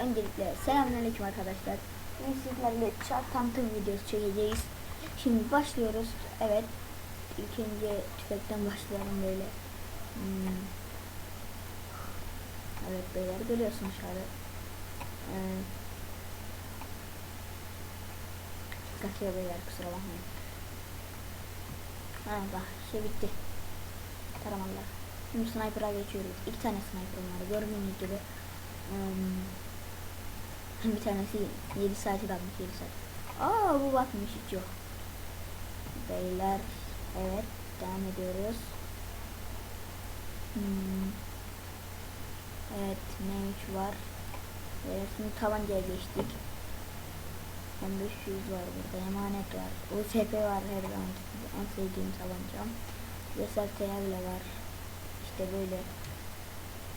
öncelikle selamünaleyküm arkadaşlar. Bugün sizlerle çark tanıtım videosu çekeceğiz. Şimdi başlıyoruz. Evet. İlk önce tüfekten başlayalım böyle. Hmm. Evet beyler görüyorsunuz şöyle. Ee, kaçıyor beyler kusura bakmayın. Ha bak şey bitti. Taramalar. Şimdi sniper'a geçiyoruz. İki tane sniper'ım var. Gördüğünüz gibi. Hmm, bir tanesi 7 saati kalmış 7 saat. Aa bu bakmış hiç yok. Beyler evet devam ediyoruz. Hmm. Evet ne var. Evet, şimdi tabancaya geçtik. M500 var burada emanet var. USP var her zaman en sevdiğim tabancam. SRT'ye bile var. İşte böyle.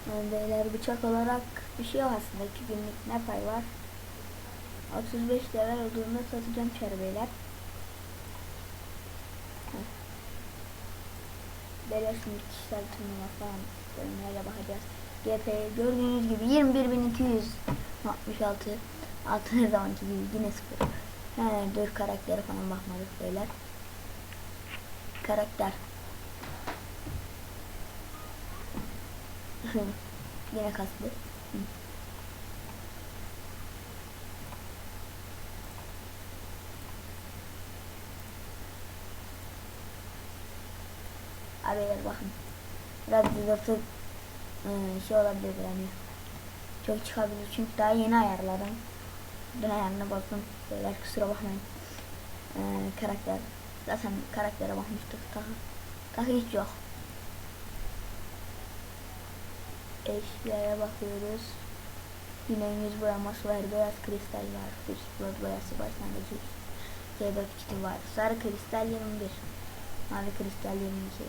Yani beyler bıçak olarak bir şey yok aslında. 2 günlük ne pay var? 35 level olduğunda satacağım çarı beyler. Şimdi kişisel turnuva falan bölümlerle bakacağız. GP gördüğünüz gibi 21266 altı her zamanki gibi yine sıfır. He, dur karaktere falan bakmadık beyler. Karakter. Yine kaslı. Hı. Abiler bakın. Biraz düzeltip e, şey olabilir yani. Çok çıkabilir çünkü daha yeni ayarladım. Dün ayarını bozdum. Beyler kusura bakmayın. E, karakter. Zaten karaktere bakmıştık. Daha, daha hiç yok. Eşyaya bakıyoruz. Yine yüz boyaması var, beyaz kristal var, bir rot boyası başlangıcı. C4 kiti var. Sarı kristal 21. Mavi kristal 22.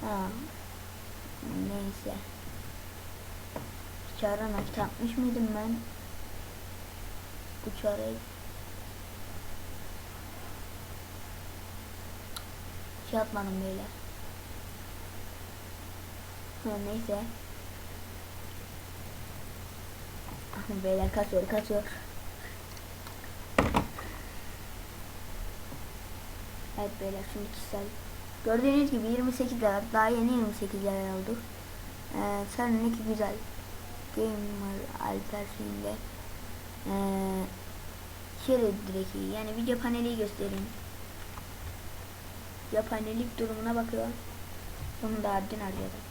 Ha. Neyse. Çağrı nakit atmış mıydım ben? Bu çağrı şey atmadım böyle. Ha, neyse. Ah, Beyler kaçıyor kaçıyor. Evet beyler şimdi kişisel. Gördüğünüz gibi 28 level daha yeni 28 level olduk. Ee, seninki güzel. Gamer Alper filmde. Ee, şöyle direkt iyi. Yani video paneli göstereyim. Cephanelik durumuna bakıyor. Bunu da dün harcadık.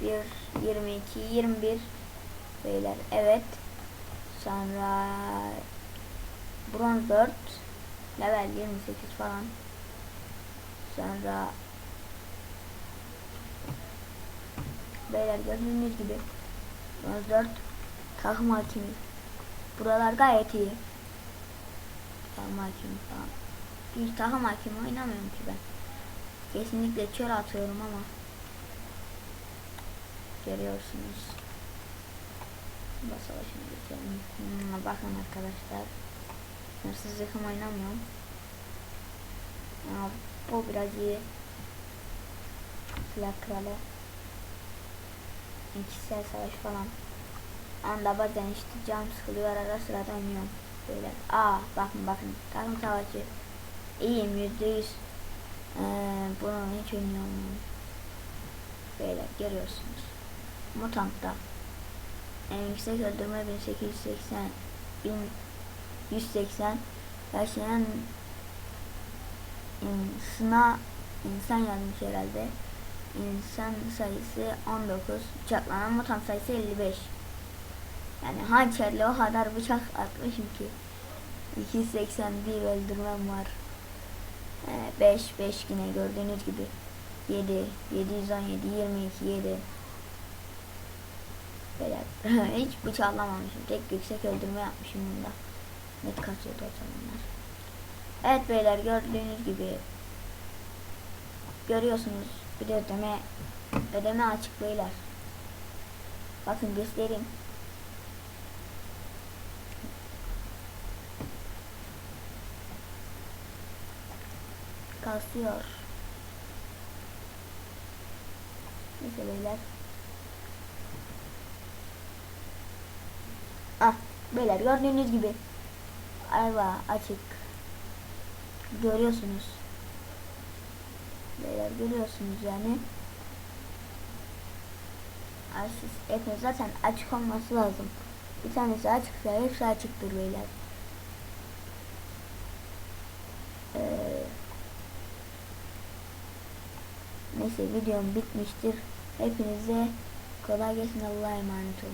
71, 22, 21 beyler. Evet. Sonra bronz 4 level 28 falan. Sonra beyler gördüğünüz gibi bronz 4 takım hakimi. Buralar gayet iyi. Takım hakimi falan. Bir takım hakimi oynamıyorum ki ben. Kesinlikle çöl atıyorum ama görüyorsunuz. Savaşına geçelim. Hmm, bakın arkadaşlar. Sınırsız yakım oynamıyorum. Aa, bu biraz iyi. Silah kralı. İkisel savaş falan. Anda bazen işte cam sıkılıyor ara sırada oynuyorum. Böyle. Aa bakın bakın. Takım savaşı. İyiyim yüzde yüz. Ee, bunu hiç oynayamıyorum. Böyle görüyorsunuz. Mutant'ta en yüksek öldürme 1880 1180 yaşayan insana insan yazmış herhalde. İnsan sayısı 19, bıçaklanan mutant sayısı 55. Yani hançerle o kadar bıçak atmışım ki. 281 öldürmem var. 5 ee, 5 yine gördüğünüz gibi 7 717 22 7 Beyler hiç bıçaklamamışım tek yüksek öldürme yapmışım bunda. Net kaçıyordu o zamanlar Evet beyler gördüğünüz gibi görüyorsunuz bir de ödeme ödeme açık beyler. Bakın göstereyim. Kasıyor. Neyse beyler. Beyler gördüğünüz gibi araba açık. Görüyorsunuz. Beyler görüyorsunuz yani. Açsız hepiniz zaten açık olması lazım. Bir tanesi açıksa hepsi açıktır beyler. Ee, neyse videom bitmiştir. Hepinize kolay gelsin Allah'a emanet olun.